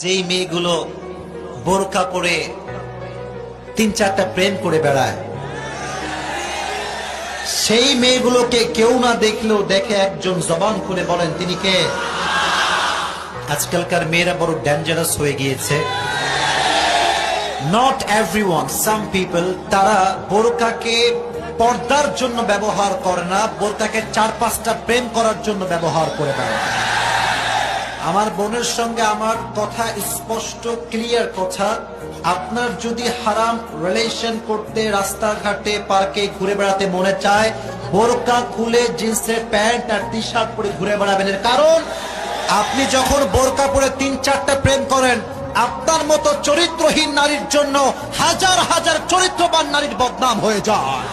যেই মেয়েগুলো বোরকা পরে তিন চারটা প্রেম করে বেড়ায়, সেই মেয়েগুলোকে কেউ না দেখলেও দেখে একজন জবান করে বলেন, তিনি কে? আজকালকার মেয়েরা বড় ডেঞ্জারাস হয়ে গিয়েছে। Not every one some people তারা বোরকাকে পর্দার জন্য ব্যবহার করে না বোরকাকে চার পাঁচটা প্রেম করার জন্য ব্যবহার করে বেড়ায়। আমার বোনের সঙ্গে আমার কথা স্পষ্ট ক্লিয়ার কথা। আপনার যদি হারাম রিলেশন করতে, রাস্তাঘাটে, পার্কে ঘুরে বেড়াতে মনে চায়, বোরকা খুলে জিন্সের প্যান্ট আর টি শার্ট পরে ঘুরে বেড়াবেন। কারণ, আপনি যখন বোরকা পরে তিন চারটা প্রেম করেন, আপনার মতো চরিত্রহীন নারীর জন্য হাজার হাজার চরিত্রবান নারীর বদনাম হয়ে যায়।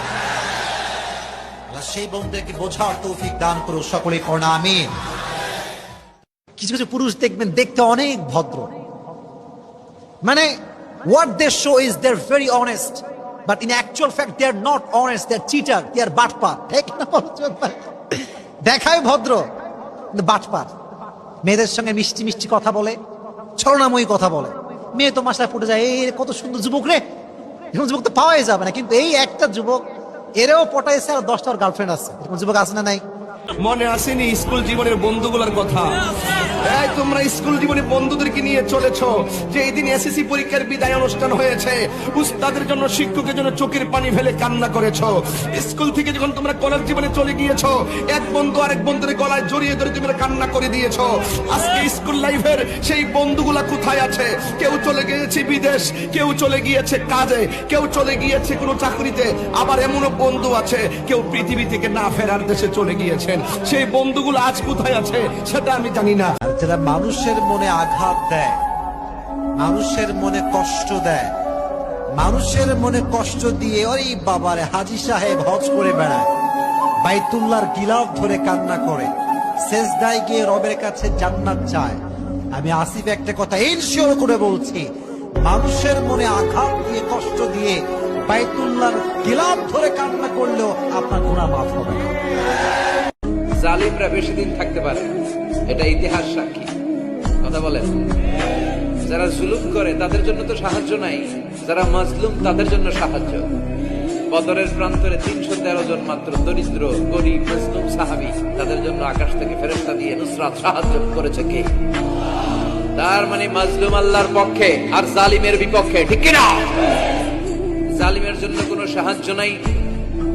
সেই বোনদেরকে বোঝার তৌফিক দান করুন সকলে করোনা আমিন। কিছু কিছু পুরুষ দেখবেন, দেখতে অনেক ভদ্র। মানে what they show is their very honest but in actual fact they are not honest they are cheater they are বাটপার দেখায় ভদ্র, কিন্তু বাটপার মেয়েদের সঙ্গে মিষ্টি মিষ্টি কথা বলে, ছলনাময়ী কথা বলে। মেয়ে তো মাসায় ফুটে যায় এই কত সুন্দর যুবক রে। এরকম যুবক তো পাওয়াই যাবে না। কিন্তু এই একটা যুবক, এরেও পটাইছে আর দশটার গার্লফ্রেন্ড আছে। এরকম যুবক আছে না নাই? মনে আসেনি স্কুল জীবনের বন্ধুগুলোর কথা। এই, তোমরা স্কুল জীবনে বন্ধুদেরকে নিয়ে চলেছ। যে এই দিন এসএসসি পরীক্ষার বিদায় অনুষ্ঠান হয়েছে, উস্তাদের জন্য শিক্ষকের জন্য চোখের পানি ফেলে কান্না করেছ। স্কুল থেকে যখন তোমরা কলেজ জীবনে চলে গিয়েছো, এক বন্ধু আরেক বন্ধুর গলায় জড়িয়ে ধরে তোমরা কান্না করে দিয়েছ। আজকে স্কুল লাইফের সেই বন্ধুগুলা কোথায় আছে? কেউ চলে গিয়েছে বিদেশ, কেউ চলে গিয়েছে কাজে, কেউ চলে গিয়েছে কোনো চাকরিতে, আবার এমনও বন্ধু আছে, কেউ পৃথিবী থেকে না ফেরার দেশে চলে গিয়েছেন। সেই বন্ধুগুলো আজ কোথায় আছে, সেটা আমি জানি না। যারা মানুষের মনে আঘাত দেয়, মানুষের মনে কষ্ট দেয়, মানুষের মনে কষ্ট দিয়ে ওই বাবারে হাজি সাহেব হজ করে বেড়ায় বাইতুল্লার গিলাফ ধরে কান্না করে শেষদায় গিয়ে রবের কাছে জান্নাত চায়। আমি আসিফ একটা কথা ইনশিওর করে বলছি, মানুষের মনে আঘাত দিয়ে, কষ্ট দিয়ে বাইতুল্লার গিলাফ ধরে কান্না করলেও আপনার গুণা মাফ হবে না। জালিমরা বেশি দিন থাকতে পারে। এটা ইতিহাস সাক্ষী। কথা বলেন। যারা জুলুম করে, তাদের জন্য তো সাহায্য নাই। যারা মাজলুম, তাদের জন্য সাহায্য। বদরের প্রান্তরে তিনশো তেরো জন মাত্র দরিদ্র, গরিব, মজলুম সাহাবি, তাদের জন্য আকাশ থেকে ফেরেস্তা দিয়ে নুসরাত সাহায্য করেছে কে? তার মানে মাজলুম আল্লাহর পক্ষে আর জালিমের বিপক্ষে, ঠিক কিনা? জালিমের জন্য কোনো সাহায্য নাই।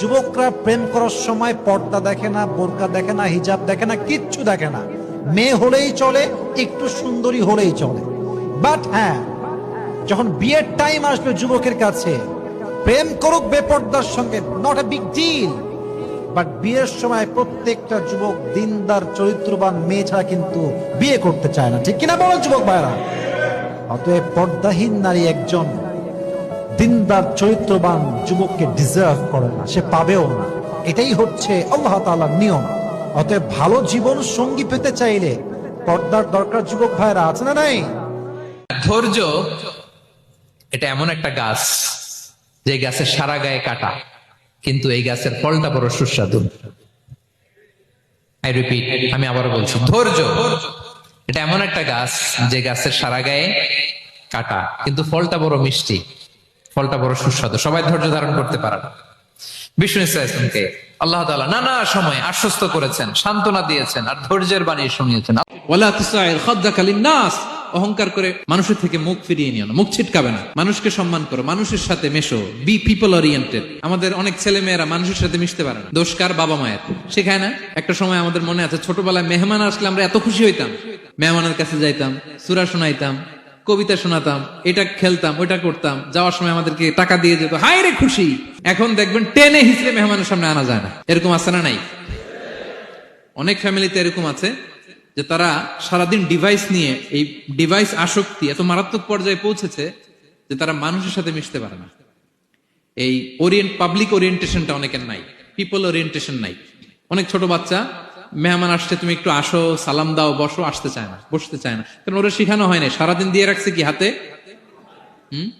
যুবকরা প্রেম করার সময় পর্দা দেখে না, বোরকা দেখে না, হিজাব দেখে না, কিচ্ছু দেখে না। মেয়ে হলেই চলে, একটু সুন্দরী হলেই চলে। বাট হ্যাঁ যখন বিয়ের টাইম আসবে যুবকের কাছে, প্রেম করুক বেপর্দার সঙ্গে not a big deal but বিয়ের সময় প্রত্যেকটা যুবক দিনদার, চরিত্রবান মেয়ে ছাড়া কিন্তু বিয়ে করতে চায় না। ঠিক কিনা বলো যুবক ভাইরা? অতএব পর্দাহীন নারী একজন। দিনদার, চরিত্রবান যুবককে ডিজার্ভ করে না, সে পাবেও না। এটাই হচ্ছে আল্লাহ তাআলার নিয়ম। অতএব ভালো জীবন সঙ্গী পেতে চাইলে পর্দার দরকার যুবক ভাইরা, আছে না নাই? ধৈর্য, এটা এমন একটা গাছ, যে গাছের সারা গায়ে কাটা, কিন্তু এই গাছের ফলটা বড় সুস্বাদু। আই রিপিট আমি আবারও বলছি, ধৈর্য, এটা এমন একটা গাছ, যে গাছের সারা গায়ে কাটা, কিন্তু ফলটা বড় মিষ্টি। ফলটা বড় সুস্বাদু। সবাই ধৈর্য ধারণ করতে পারে না। বিষ্ণু ইসলামকে আল্লাহ তাআলা নানা সময় আশ্বস্ত করেছেন, সান্ত্বনা দিয়েছেন আর ধৈর্যের বাণী শুনিয়েছেন। অহংকার করে মানুষের থেকে মুখ ফিরিয়ে নিও না। মুখ ছিটকাবে না। মানুষকে সম্মান করো, মানুষের সাথে মেশো। বি পিপল ওরিয়েন্টেড আমাদের অনেক ছেলে মেয়েরা মানুষের সাথে মিশতে পারে না। দোষকার বাবা মায়ের। শেখায় না? একটা সময় আমাদের মনে আছে, ছোটবেলায় মেহমান আসলে আমরা এত খুশি হইতাম। মেহমানের কাছে যাইতাম, সুরা শোনাইতাম কবিতা শোনাতাম, এটা খেলতাম, ওইটা করতাম, যাওয়ার সময় আমাদেরকে টাকা দিয়ে যেত, হায় রে খুশি। এখন দেখবেন টেনে হিসেবে মেহমানের সামনে আনা যায় না। এরকম আছে না নাই? অনেক ফ্যামিলিতে এরকম আছে যে তারা সারাদিন ডিভাইস নিয়ে, এই ডিভাইস আসক্তি এত মারাত্মক পর্যায়ে পৌঁছেছে যে তারা মানুষের সাথে মিশতে পারে না। এই ওরিয়েন্ট পাবলিক ওরিয়েন্টেশনটা অনেকের নাই পিপল ওরিয়েন্টেশন নাই। অনেক ছোট বাচ্চা মেহমান আসছে, তুমি একটু আসো, সালাম দাও, বসো, আসতে চায় না, বসতে চায় না। কারণ ওরা শিখানো হয় না সারাদিন দিয়ে রাখছে কি হাতে? হুম?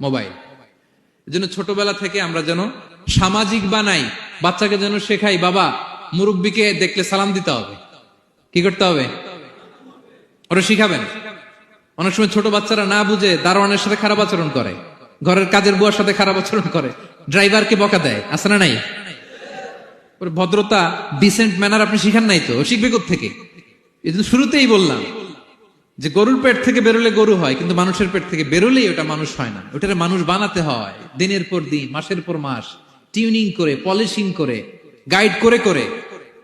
মোবাইল। এজন্য ছোটবেলা থেকে আমরা যেন সামাজিক বানাই, বাচ্চাকে যেন শেখাই, বাবা, মুরব্বীকে দেখলে সালাম দিতে হবে। কি করতে হবে? ওরা শিখাবেন। অনেক সময় ছোট বাচ্চারা না বুঝে দারোয়ানের সাথে খারাপ আচরণ করে, ঘরের কাজের বুয়ার সাথে খারাপ আচরণ করে, ড্রাইভারকে বকা দেয়, আছে না নাই? ভদ্রতা ডিসেন্ট ম্যানার আপনি শিখান নাই তো শিখবে থেকে এই শুরুতেই বললাম যে গরুর পেট থেকে বেরোলে গরু হয়, কিন্তু মানুষের পেট থেকে বেরোলেই ওটা মানুষ হয় না। ওটা মানুষ বানাতে হয়, দিনের পর দিন, মাসের পর মাস টিউনিং করে পলিশিং করে গাইড করে করে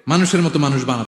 মানুষের মতো মানুষ বানাতে